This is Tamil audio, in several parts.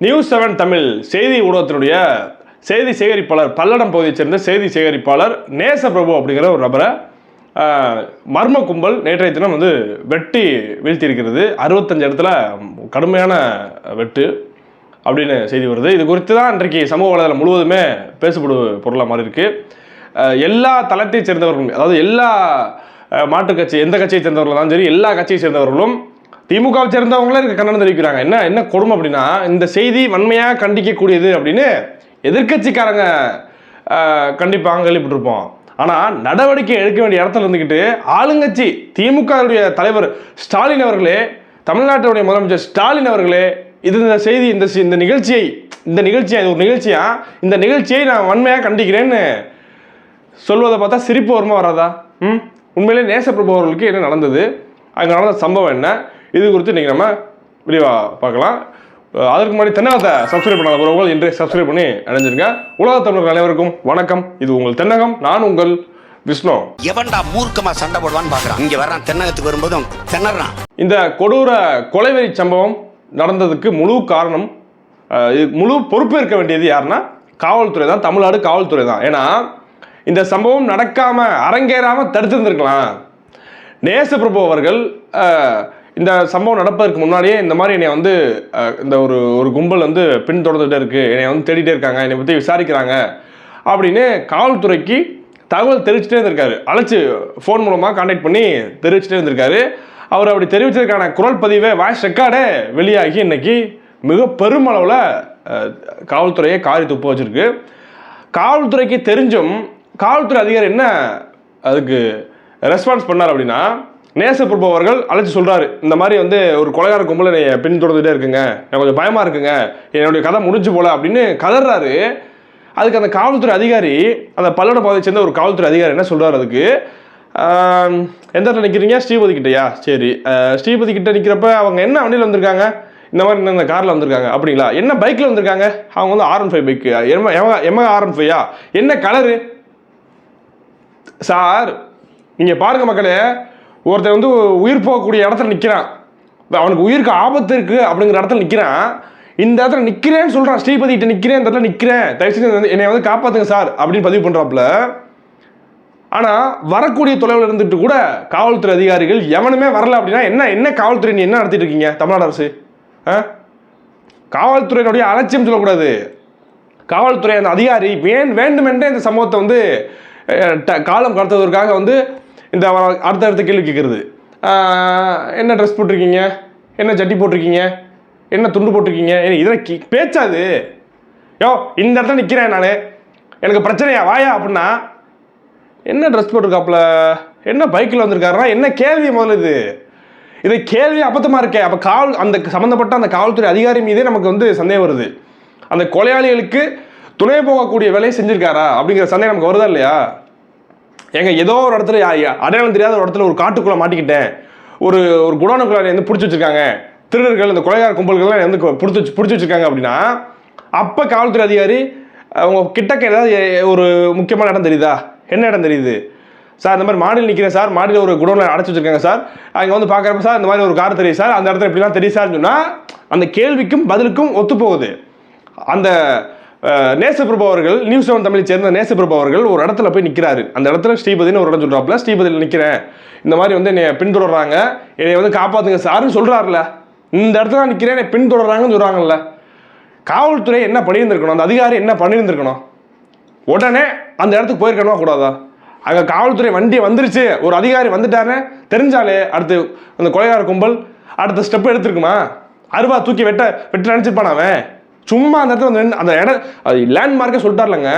நியூஸ் செவன் தமிழ் செய்தி ஊடகத்தினுடைய செய்தி சேகரிப்பாளர் பல்லடம் பகுதியைச் சேர்ந்த செய்தி சேகரிப்பாளர் நேசபிரபு அப்படிங்கிற ஒரு நபரை மர்ம கும்பல் நேற்றைய தினம் வந்து வெட்டி வீழ்த்தியிருக்கிறது. அறுபத்தஞ்சு இடத்துல கடுமையான வெட்டு அப்படின்னு செய்தி வருது. இது குறித்து தான் இன்றைக்கு சமூக வலைதளம் முழுவதுமே பேசப்படு பொருளாக மாறி இருக்கு. எல்லா தளத்தைச் சேர்ந்தவர்களும் அதாவது எல்லா அஹ், மாற்றுக் கட்சி எந்த கட்சியை சேர்ந்தவர்களும் சரி எல்லா கட்சியை சேர்ந்தவர்களும் திமுகவை சேர்ந்தவங்களே இருக்க கண்டனம் தெரிவிக்கிறாங்க. என்ன என்ன கொடுமை அப்படின்னா இந்த செய்தி வன்மையாக கண்டிக்கக்கூடியது அப்படின்னு எதிர்க்கட்சிக்காரங்க கண்டிப்பாக கண்டிப்பாங்க கேள்விப்பட்டிருப்போம். ஆனால் நடவடிக்கை எடுக்க வேண்டிய இடத்துல இருந்துக்கிட்டு ஆளுங்கட்சி திமுகவுடைய தலைவர் ஸ்டாலின் அவர்களே தமிழ்நாட்டுடைய முதலமைச்சர் ஸ்டாலின் அவர்களே இது இந்த செய்தி இந்த இந்த நிகழ்ச்சியை இந்த நிகழ்ச்சியாக இது ஒரு நிகழ்ச்சியா? இந்த நிகழ்ச்சியை நான் வன்மையாக கண்டிக்கிறேன்னு சொல்வதை பார்த்தா சிரிப்பு வருமா வராதா? ம்? உண்மையிலே நேசப்பிரபு அவர்களுக்கு என்ன நடந்தது? அங்கே நடந்த சம்பவம் என்ன? இது குறித்து இன்றைக்கி நம்ம விரிவாக பார்க்கலாம். அதற்கு முன்னாடி தென்னகத்தை சப்ஸ்கிரைப் பண்ணாத உறவுகள் இன்றே சப்ஸ்கிரைப் பண்ணி அடைஞ்சிருங்க. உலக தமிழர்கள் அனைவருக்கும் வணக்கம். இது உங்கள் தென்னகம் நான் உங்கள் விஷ்ணு. எவன்டா மூர்க்கமா சண்டை போடுவான்னு பாக்குறான். இங்க வர்றான் தென்னகத்துக்கு வரும்போதும் திணறான். இந்த கொடூர கொலைவெறி சம்பவம் நடந்ததுக்கு முழு காரணம் முழு பொறுப்பேற்க வேண்டியது யாருன்னா காவல்துறை தான். தமிழ்நாடு காவல்துறை தான். ஏன்னா இந்த சம்பவம் நடக்காம அரங்கேறாம தடுத்திருந்திருக்கலாம். நேசப்பிரபு அவர்கள் அஹ், இந்த சம்பவம் நடப்பதற்கு முன்னாடியே இந்த மாதிரி என்னை வந்து இந்த ஒரு ஒரு கும்பல் வந்து பின்தொடர்ந்துட்டே இருக்குது என்னை வந்து தேடிட்டே இருக்காங்க. என்னை பற்றி விசாரிக்கிறாங்க. அப்படின்னு காவல்துறைக்கு தகவல் தெரிவிச்சுட்டே இருந்திருக்காரு. அழைச்சி ஃபோன் மூலமாக காண்டாக்ட் பண்ணி தெரிவிச்சுட்டே இருந்திருக்காரு. அவர் அப்படி தெரிவித்ததுக்கான குரல் பதிவே வாய்ஸ் ரெக்கார்டே வெளியாகி இன்றைக்கி மிக பெருமளவில் காவல்துறையை காரி துப்ப வச்சுருக்கு. காவல்துறைக்கு தெரிஞ்சும் காவல்துறை அதிகாரி என்ன அதுக்கு ரெஸ்பான்ஸ் பண்ணார் அப்படின்னா நேசப்பிரபு அவர்கள் அழைச்சி சொல்கிறாரு இந்த மாதிரி வந்து ஒரு கொலைகார கும்பலை என்னை பின்தொடர்ந்துட்டே இருக்குங்க. எனக்கு கொஞ்சம் பயமாக இருக்குங்க. என்னுடைய கதை முடிஞ்சு போல அப்படின்னு கதறாரு. அதுக்கு அந்த காவல்துறை அதிகாரி அந்த பல்லட பகுதியை சேர்ந்த ஒரு காவல்துறை அதிகாரி என்ன சொல்கிறார் அதுக்கு? எந்த இடத்துல நிற்கிறீங்க ஸ்ரீபதி கிட்டயா? சரி. ஸ்ரீபதி கிட்ட நிற்கிறப்ப அவங்க என்ன வண்டியில் வந்திருக்காங்க? இந்த மாதிரி இந்த- இந்த காரில் வந்திருக்காங்க. அப்படிங்களா? என்ன பைக்கில் வந்திருக்காங்க? அவங்க வந்து ஆர் ஒன் ஃபைவ் பைக்கு. எம எம ஆர் ஒன் ஃபைவா என்ன கலரு சார் நீங்கள் பாருங்க மக்களே. ஒருத்தன் வந்து உயிர் போகக்கூடிய இடத்துல நிற்கிறான் அவனுக்கு உயிருக்கு ஆபத்து இருக்குது அப்படிங்கிற இடத்துல நிற்கிறான் இந்த இடத்துல நிற்கிறேன்னு சொல்கிறான் ஸ்ரீபதி கிட்ட நிற்கிறேன் இந்த இடத்துல நிற்கிறேன் தயவுசெய்து என்னை வந்து- என்னை வந்து காப்பாற்றுங்க சார் அப்படின்னு பதிவு பண்ணுறாப்புல ஆனால் வரக்கூடிய தொலைவில் இருந்துட்டு கூட காவல்துறை அதிகாரிகள் எவனுமே வரல அப்படின்னா என்ன என்ன காவல்துறை நீ என்ன நடத்திட்டு இருக்கீங்க? தமிழ்நாடு அரசு. ஆ? காவல்துறையினுடைய அலட்சியம் சொல்லக்கூடாது. காவல்துறை அந்த அதிகாரி வேன் வேண்டுமென்றே இந்த சம்பவத்தை வந்து ட- காலம் கடத்துவதற்காக வந்து இந்த அடுத்த அடுத்தடுத்த கேள்வி கேட்குறது. என்ன ட்ரெஸ் போட்டிருக்கீங்க? என்ன ஜட்டி போட்டிருக்கீங்க? என்ன துண்டு போட்டிருக்கீங்க? இதெல்லாம் கி- பேச்சா இது யோ இந்த இடத்துல நிற்கிறேன் நான். எனக்கு பிரச்சனையா? வாயா அப்படின்னா என்ன ட்ரெஸ் போட்டிருக்காப்புல? என்ன பைக்கில் வந்திருக்காருன்னா என்ன கேள்வி முதல்ல இது? இது கேள்வி அபத்தமாக இருக்கே. அப்போ காவல் அந்த சம்மந்தப்பட்ட அந்த காவல்துறை அதிகாரி மீதே நமக்கு வந்து சந்தேகம் வருது. அந்த கொலையாளிகளுக்கு துணை போகக்கூடிய வேலையை செஞ்சிருக்காரா? அப்படிங்கிற சந்தேகம் நமக்கு வருதா இல்லையா? ஏங்க ஏதோ ஒரு இடத்துல அடையாளம் தெரியாத ஒரு இடத்துல ஒரு காட்டுக்குள்ளே மாட்டிக்கிட்டேன். ஒரு ஒரு குடோனுக்குள்ள வந்து பிடிச்சி வச்சிருக்காங்க. திருடர்கள் இந்த கொலைகார கும்பல்கள்லாம் வந்து பிடிச்சி வச்சு பிடிச்சி வச்சிருக்காங்க அப்படின்னா அப்போ காவல்துறை அதிகாரி அவங்க கிட்டக்க ஏதாவது ஒரு முக்கியமான இடம் தெரியுதா? என்ன இடம் தெரியுது? சார் இந்த மாதிரி மாடியில் நிற்கிறேன் சார். மாடியில் ஒரு குடோனில் அடைச்சி வச்சிருக்காங்க சார். அங்கே வந்து பார்க்குறப்ப சார் இந்த மாதிரி ஒரு கார் தெரியும் சார். அந்த இடத்துல இப்படிலாம் தெரியும் சார்னு சொன்னால் அந்த கேள்விக்கும் பதிலுக்கும் ஒத்து போகுது அந்த நேசபிரபு நேசப்பிரபு அவர்கள் நியூஸ் செவன் தமிழை சேர்ந்த நேசபிரபு அவர்கள் ஒரு இடத்துல போய் நிற்கிறாரு அந்த இடத்துல ஸ்ரீபதினு ஒரு இடம் சொல்கிறாப்புல ஸ்ரீபதியில் நிற்கிறேன் இந்த மாதிரி வந்து என்னை பின்தொடர்றாங்க. என்னை வந்து காப்பாற்றுங்க சார்னு சொல்கிறாருல இந்த இடத்துல நான் நிற்கிறேன் என்னை பின்தொடர்றாங்கன்னு சொல்கிறாங்கல்ல காவல்துறை என்ன பண்ணியிருந்திருக்கணும்? அந்த அதிகாரி என்ன பண்ணியிருந்திருக்கணும்? உடனே அந்த இடத்துக்கு போயிருக்கணுமா கூடாதா? அங்கே காவல்துறை வண்டி வந்துருச்சு. ஒரு அதிகாரி வந்துட்டாருன்னு தெரிஞ்சாலே அடுத்து அந்த கொலைகார கும்பல் அடுத்த ஸ்டெப் எடுத்துருக்குமா? அருவா தூக்கி வெட்ட வெட்ட நினச்சிருப்பான் அவன். சும்மா அந்த இடத்துல வந்து அந்த இடம் அது லேண்ட்மார்க்கே சொல்லிட்டார்லங்க.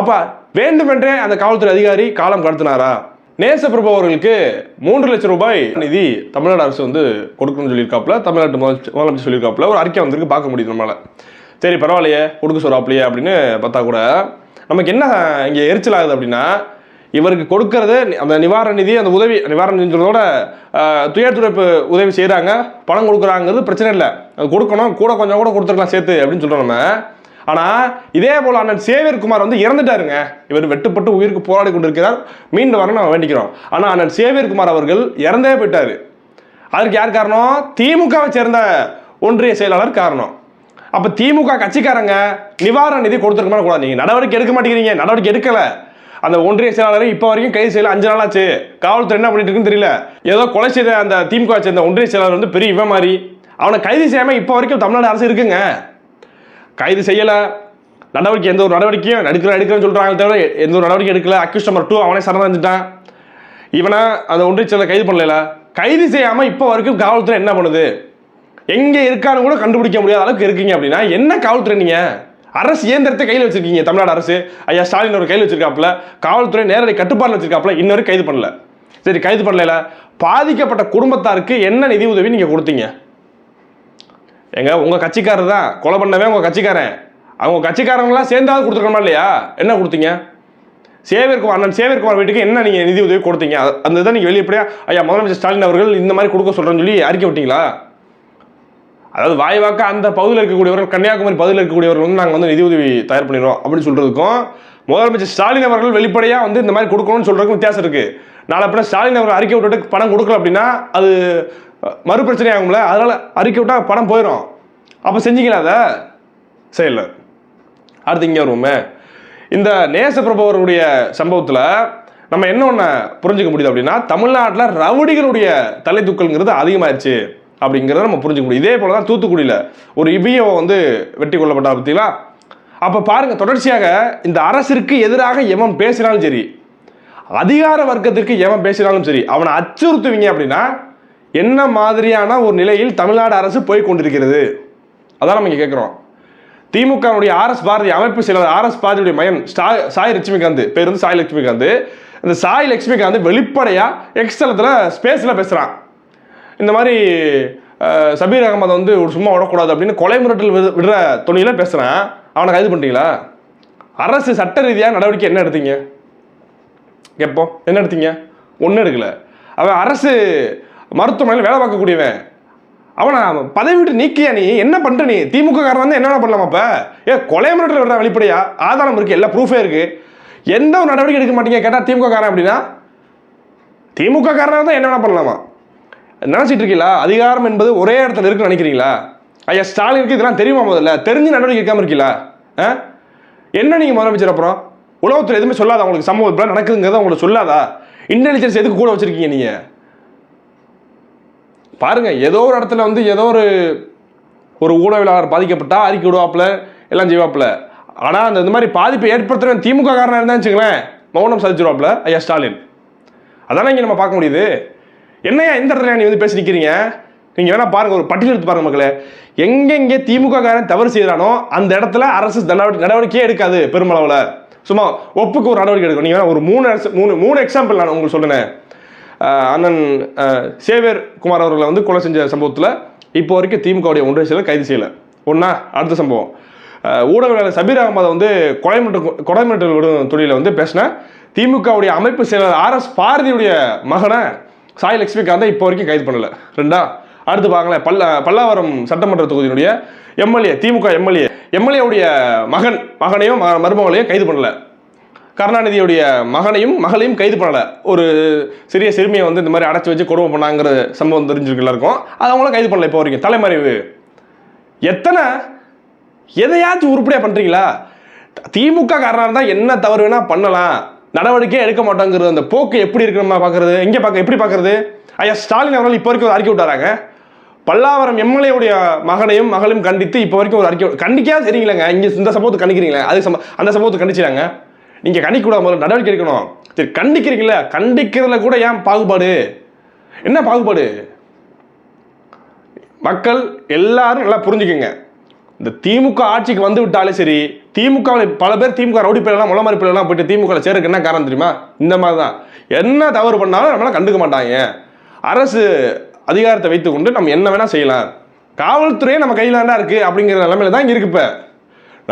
அப்போ வேண்டுமென்றே அந்த காவல்துறை அதிகாரி காலம் கடத்தினாரா? நேசப்பிரபு அவர்களுக்கு மூன்று லட்சம் ரூபாய் நிதி தமிழ்நாடு அரசு வந்து கொடுக்கணும்னு சொல்லியிருக்காப்புல. தமிழ்நாட்டு முதலமைச்சர் முதலமைச்சர் சொல்லியிருக்காப்புல. ஒரு அறிக்கை வந்திருக்கு பார்க்க முடியுது நம்மளால். சரி பரவாயில்லையே கொடுக்க சொல்கிறாப்லையே அப்படின்னு பார்த்தா கூட நமக்கு என்ன இங்கே எரிச்சல் ஆகுது அப்படின்னா இவருக்கு கொடுக்கறது அந்த நிவாரண நிதி அந்த உதவி நிவாரண நிதிங்கிறதோட ஆஹ், உதவி செய்கிறாங்க பணம் கொடுக்குறாங்கிறது பிரச்சனை இல்லை. அது கொடுக்கணும். கூட கொஞ்சம் கூட கொடுத்துருக்கலாம் சேர்த்து அப்படின்னு சொல்கிறோம் நம்ம. ஆனால் இதே போல் அண்ணன் சேவியர் குமார் வந்து இறந்துட்டாருங்க. இவர் வெட்டுப்பட்டு உயிருக்கு போராடி கொண்டிருக்கிறார். மீண்டு வர நம்ம வேண்டிக்கிறோம். ஆனால் அண்ணன் சேவியர் குமார் அவர்கள் இறந்தே போயிட்டார். அதற்கு யார் காரணம்? திமுகவை சேர்ந்த ஒன்றிய செயலாளர் காரணம். அப்போ திமுக கட்சிக்காரங்க நிவாரண நிதி கொடுத்துருக்க கூடாது நீங்கள் நடவடிக்கை எடுக்க மாட்டேங்கிறீங்க. நடவடிக்கை எடுக்கல. அந்த ஒன்றிய செயலாளரை இப்போ வரைக்கும் கைது செய்யல. அஞ்சு நாள் ஆச்சு காவல்துறை என்ன பண்ணிட்டு இருக்குன்னு தெரியல. ஏதோ கொலை செய்த அந்த திமுக சேர்ந்த ஒன்றிய செயலாளர் வந்து பெரிய இவன் மாதிரி. அவனை கைது செய்யாம இப்போ வரைக்கும் தமிழ்நாடு அரசு இருக்குங்க. கைது செய்யல. நடவடிக்கை எந்த ஒரு நடவடிக்கையும் எடுக்கிற எடுக்கிறேன்னு சொல்றாங்க தவிர எந்த ஒரு நடவடிக்கை எடுக்கல. அக்யூஸ் நம்பர் டூ அவனே சரணடைஞ்சிட்டான் இவனை அந்த ஒன்றிய செயலர் கைது பண்ணல கைது செய்யாம இப்போ வரைக்கும் காவல்துறை என்ன பண்ணுது? எங்கே இருக்கான்னு கூட கண்டுபிடிக்க முடியாத அளவுக்கு இருக்கீங்க அப்படின்னா என்ன காவல்துறை நீங்கள் அரசு இயந்திரத்தை கையில் வச்சிருக்கீங்க தமிழ்நாடு அரசு. ஐயா ஸ்டாலின் ஒரு கையில் வச்சிருக்காப்புல. காவல்துறை நேரடி கட்டுப்பாடு வச்சிருக்காப்புல. இன்னொரு கைது பண்ணல. சரி கைது பண்ணல பாதிக்கப்பட்ட குடும்பத்தாருக்கு என்ன நிதி உதவி நீங்க கொடுத்தீங்க? எங்க உங்க கட்சிக்காரர் தான். கொலை பண்ணவே உங்க கட்சிக்காரன். அவங்க கட்சிக்காரங்களாம் சேர்ந்தாவது கொடுத்துருக்கணுமா இல்லையா? என்ன கொடுத்தீங்க? சேவியர்குமார் அண்ணன் சேவியர்குமார் வீட்டுக்கு என்ன நீங்கள் நிதி உதவி கொடுத்தீங்க? அந்த இதை நீங்கள் வெளியே எப்படியா ஐயா முதலமைச்சர் ஸ்டாலின் அவர்கள் இந்த மாதிரி கொடுக்க சொல்கிறேன்னு சொல்லி அறிக்கை விட்டீங்களா? அதாவது வாய்வாக்க அந்த பகுதியில் இருக்கக்கூடியவர்கள் கன்னியாகுமரி பகுதியில் இருக்கக்கூடியவர்கள் வந்து நாங்கள் வந்து நிதி உதவி தயார் பண்ணிடுவோம் அப்படின்னு சொல்றதுக்கும் முதலமைச்சர் ஸ்டாலின் அவர்கள் வெளிப்படையாக வந்து இந்த மாதிரி கொடுக்கணும்னு சொல்றதுக்கும் வித்தியாசம் இருக்கு. நாளை பின்ன ஸ்டாலின் அவர்கள் அறிக்கை விட்டுட்டு பணம் கொடுக்கல அப்படின்னா அது மறுபிரச்சனை மறு ஆகும்ல. அதனால அறிக்கை விட்டால் பணம் போயிடும் அப்போ செஞ்சீங்களா அதை? செய்யல. அடுத்து இங்கே வருவோமே. இந்த நேசப்பிரபவருடைய சம்பவத்தில் நம்ம என்ன ஒன்று புரிஞ்சுக்க முடியுது அப்படின்னா தமிழ்நாட்டில் ரவுடிகளுடைய தலை தூக்கல்ங்கிறது அதிகமாயிருச்சு. அப்படிங்கிறத நம்ம புரிஞ்சுக்க முடியும். இதே போல தான் தூத்துக்குடியில் ஒரு இபிஓ வந்து வெட்டி கொல்லப்பட்டா பார்த்தீங்களா? அப்போ பாருங்கள் தொடர்ச்சியாக இந்த அரசிற்கு எதிராக எவன் பேசினாலும் சரி அதிகார வர்க்கத்திற்கு எவன் பேசினாலும் சரி அவனை அச்சுறுத்துவீங்க அப்படின்னா என்ன மாதிரியான ஒரு நிலையில் தமிழ்நாடு அரசு போய் கொண்டிருக்கிறது? அதான் நம்ம இங்கே கேட்குறோம். திமுகவுடைய ஆர்எஸ் பாரதி அமைப்பு செயலர் ஆர்எஸ் பாரதியுடைய மயன் ஸ்டா சாய் லட்சுமிகாந்த் பேர் வந்து சாய் லட்சுமிகாந்த். இந்த சாய் லட்சுமிகாந்த் வெளிப்படையாக எக்ஸ்தலத்தில் ஸ்பேஸில் பேசுகிறான் இந்த மாதிரி சபீர் அகமதை வந்து ஒரு சும்மா விடக்கூடாது அப்படின்னு கொலை மிரட்டல் விடு- விடுற துணியில் பேசுகிறேன் அவனை கைது பண்ணிட்டீங்களா? அரசு சட்ட ரீதியாக நடவடிக்கை என்ன எடுத்தீங்க? எப்போ என்ன எடுத்தீங்க? ஒன்றும் எடுக்கல. அவன் அரசு மருத்துவமனையில் வேலை பார்க்கக்கூடியவன். அவனை பதவி விட்டு நீக்கியா நீ? என்ன பண்ணுற நீ? திமுக காரன் வந்து என்ன பண்ணலாமா அப்போ? ஏ கொலை மிரட்டல் விடுற வெளிப்படையா? ஆதாரம் இருக்குது எல்லா ப்ரூஃபே இருக்குது எந்த ஒரு நடவடிக்கை எடுக்க மாட்டீங்க? கேட்டால் திமுக காரன் அப்படின்னா? திமுக காரனாக தான் என்ன பண்ணலாமா? நினச்சிட்டு இருக்கீங்களா அதிகாரம் என்பது ஒரே இடத்துல இருக்குன்னு நினைக்கிறீங்களா? ஐயா ஸ்டாலினுக்கு இதெல்லாம் தெரியுமா முதல்ல? தெரிஞ்சு நடவடிக்கை இருக்காமல் இருக்கீங்களா? ஆ? என்ன நீங்கள் முதலமைச்சர் அப்புறம்? உலகத்தில் எதுவுமே சொல்லாதா உங்களுக்கு? சமூக இப்படிலாம் நடக்குதுங்கிறத உங்களுக்கு சொல்லாதா? இன்டெலிஜென்ஸ் எதுக்கு கூட வச்சுருக்கீங்க நீங்கள் பாருங்கள் ஏதோ ஒரு இடத்துல வந்து ஏதோ ஒரு ஒரு ஊடகவியலாளர் பாதிக்கப்பட்டா அறிக்கை விடுவாப்பில் எல்லாம் செய்வாப்புல. ஆனால் அந்த இந்த மாதிரி பாதிப்பை ஏற்படுத்துகிற திமுக காரணம் இருந்தா வச்சுங்களேன் மௌனம் சாதிச்சிருவாப்புல ஐயா ஸ்டாலின். அதானே இங்கே நம்ம பார்க்க முடியுது? என்னையா இந்த இடத்துல நீ வந்து பேசி நிற்கிறீங்க நீங்கள் வேணால் பாருங்கள் ஒரு பட்டியல் எடுத்து பாருங்கள் மக்களே. எங்கெங்கே திமுக காரன் தவறு செய்கிறானோ அந்த இடத்துல அரசு நடவடிக்கையே எடுக்காது பெருமளவில். சும்மா ஒப்புக்கு ஒரு நடவடிக்கை எடுக்கும் நீங்கள் ஒரு மூணு அரசு மூணு மூணு எக்ஸாம்பிள் நான் உங்களுக்கு சொல்லுனேன் அண்ணன் சேவியர் குமார் அவர்களை வந்து கொலை செஞ்ச சம்பவத்தில் இப்போ வரைக்கும் திமுகவுடைய ஒன்றிய செயலர் கைது செய்யலை. ஒன்றா அடுத்த சம்பவம். ஊடகவியலாளர் சபீர் அகமதை வந்து கொலை மிரட்டல் கொலை மிரட்டல் விடும் தொழிலில் வந்து பேசின திமுகவுடைய அமைப்பு செயலர் ஆர்எஸ் பாரதியுடைய மகனை சாய் லட்சுமிகாந்தை இப்போ வரைக்கும் கைது பண்ணல. ரெண்டா? அடுத்து பாருங்களேன் பல்ல பல்லாவரம் சட்டமன்ற தொகுதியினுடைய எம்எல்ஏ திமுக எம்எல்ஏ எம்எல்ஏவுடைய மகன் மகனையும் மருமகளையும் கைது பண்ணல. கருணாநிதியுடைய மகனையும் மகளையும் கைது பண்ணலை. ஒரு சிறிய சிறுமியை வந்து இந்த மாதிரி அடைச்சி வச்சு கொடுமை பண்ணாங்கிற சம்பவம் தெரிஞ்சிருக்கு எல்லாருக்கும். அது அவங்களும் கைது பண்ணல இப்போ வரைக்கும். தலைமறைவு. எத்தனை? எதையாச்சும் உருப்படியாக பண்ணுறீங்களா திமுக காரனாக இருந்தால் என்ன தவறு வேணால் பண்ணலாம். நடவடிக்கை எடுக்க மாட்டோங்கிறது அந்த போக்கு எப்படி இருக்கு நம்ம பார்க்கறது? எங்கே பார்க்க எப்படி பார்க்கறது? ஐயா ஸ்டாலின் அவர்கள் இப்போ வரைக்கும் ஒரு அறிக்கை விட்டாராங்க. பல்லாவரம் எம்எல்ஏவுடைய மகனையும் மகளையும் கண்டித்து இப்போ வரைக்கும் ஒரு அறிக்கை கண்டிக்காது சரிங்களேங்க இங்கே இந்த சம்பவத்தை கண்டிக்கிறீங்களே? அது சம்ப அந்த சம்பவத்தை கண்டிச்சிடாங்க நீங்கள் கண்டிக்கூடாது முதல்ல நடவடிக்கை எடுக்கணும். சரி கண்டிக்கிறீங்களா கண்டிக்கிறதுல கூட ஏன் பாகுபாடு? என்ன பாகுபாடு? மக்கள் எல்லாரும் நல்லா புரிஞ்சுக்கங்க. இந்த திமுக ஆட்சிக்கு வந்து விட்டாலே சரி திமுகவில் பல பேர் திமுக ரவுடி பேரெல்லாம் முளமாரி பிள்ளைலாம் போயிட்டு திமுக சேருக்கு என்ன காரணம் தெரியுமா? இந்த மாதிரி தான் என்ன தவறு பண்ணாலும் நம்மளால கண்டுக்க மாட்டாங்க. அரசு அதிகாரத்தை வைத்துக்கொண்டு நம்ம என்ன வேணா செய்யலாம். காவல்துறையே நம்ம கையில் தான் இருக்கு அப்படிங்கிற நிலைமையில தான் இங்க இருக்கு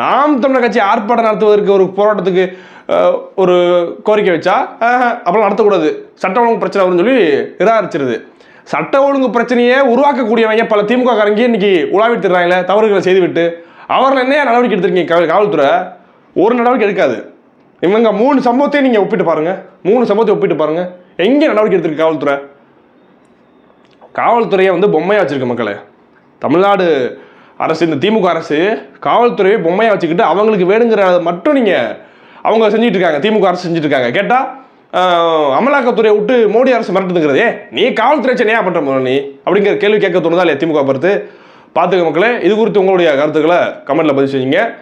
நாம் தமிழர் கட்சி ஆர்ப்பாட்டம் நடத்துவதற்கு ஒரு போராட்டத்துக்கு ஒரு கோரிக்கை வச்சா அப்போல்லாம் நடத்தக்கூடாது. சட்ட ஒழுங்கு பிரச்சனை வரும்னு சொல்லி நிராகரிச்சிருது. சட்ட ஒழுங்கு பிரச்சனையே உருவாக்கக்கூடியவங்க. பல திமுக காரங்க இன்னைக்கு உலாவிட்டு தர்றாங்களே தவறுகளை செய்துவிட்டு. அவர்கள் என்ன நடவடிக்கை எடுத்திருக்கீங்க காவல்துறை? ஒரு நடவடிக்கை எடுக்காது. இவங்க மூணு சம்பவத்தையும் நீங்கள் ஒப்பிட்டு பாருங்கள் மூணு சம்பவத்தை ஒப்பிட்டு பாருங்கள் எங்கே நடவடிக்கை எடுத்திருக்கு காவல்துறை? காவல்துறையை வந்து பொம்மையாக வச்சுருக்கு மக்களே. தமிழ்நாடு அரசு இந்த திமுக அரசு காவல்துறையை பொம்மையாக வச்சுக்கிட்டு அவங்களுக்கு வேணுங்கிற மட்டும் நீங்கள் அவங்க செஞ்சுட்டு இருக்காங்க. திமுக அரசு செஞ்சுட்டு இருக்காங்க. கேட்டால் அமலாக்கத்துறையை விட்டு மோடி அரசு மிரட்டுதுங்கிறதே. நீ காவல்துறை சென்னையா பண்ணுற நீ அப்படிங்கிற கேள்வி கேட்க தோணுதா இல்லை திமுக பொறுத்து. பார்த்துக்க மக்களே இது குறித்து உங்களுடைய கருத்துக்களை கமெண்ட்டில் பதிவு செய்யுங்க.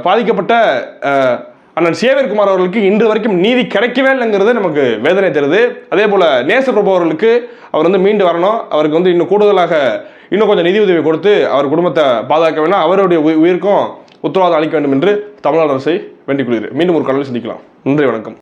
பாதிக்கப்பட்ட அஹ், அண்ணன் சேவர்குமார் அவர்களுக்கு இன்று வரைக்கும் நீதி கிடைக்கவே இல்லைங்கிறது நமக்கு வேதனை தருது. அதே போல் நேசப்பிரபு அவர்களுக்கு அவர் வந்து மீண்டு வரணும். அவருக்கு வந்து இன்னும் கூடுதலாக இன்னும் கொஞ்சம் நிதி உதவி கொடுத்து அவர் குடும்பத்தை பாதுகாக்க வேணும். அவருடைய உயி- உயிருக்கும் உத்தரவாதம் அளிக்க வேண்டும் என்று தமிழ்நாடு அரசை வேண்டிக் கொள்கிறேன். மீண்டும் ஒரு கடலில் சந்திக்கலாம். நன்றி வணக்கம்.